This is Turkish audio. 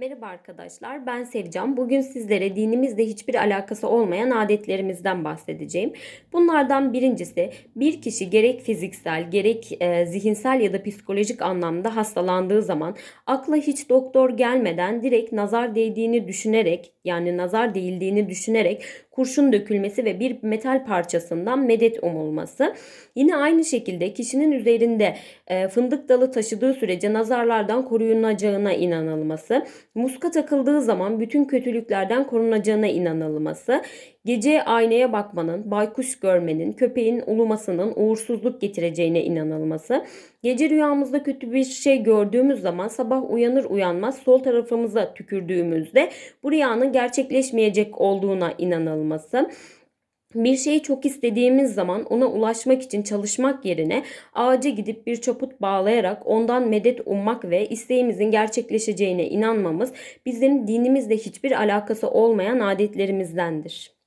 Merhaba arkadaşlar, ben Sevcan. Bugün sizlere dinimizle hiçbir alakası olmayan adetlerimizden bahsedeceğim. Bunlardan birincisi, bir kişi gerek fiziksel, gerek e, zihinsel ya da psikolojik anlamda hastalandığı zaman akla hiç doktor gelmeden direkt nazar değdiğini düşünerek, yani nazar değildiğini düşünerek kurşun dökülmesi ve bir metal parçasından medet umulması. Yine aynı şekilde kişinin üzerinde e, fındık dalı taşıdığı sürece nazarlardan korunacağına inanılması, muska takıldığı zaman bütün kötülüklerden korunacağına inanılması, gece aynaya bakmanın, baykuş görmenin, köpeğin ulumasının uğursuzluk getireceğine inanılması, gece rüyamızda kötü bir şey gördüğümüz zaman sabah uyanır uyanmaz sol tarafımıza tükürdüğümüzde bu rüyanın gerçekleşmeyecek olduğuna inanılması, bir şeyi çok istediğimiz zaman ona ulaşmak için çalışmak yerine ağaca gidip bir çaput bağlayarak ondan medet ummak ve isteğimizin gerçekleşeceğine inanmamız bizim dinimizle hiçbir alakası olmayan adetlerimizdendir.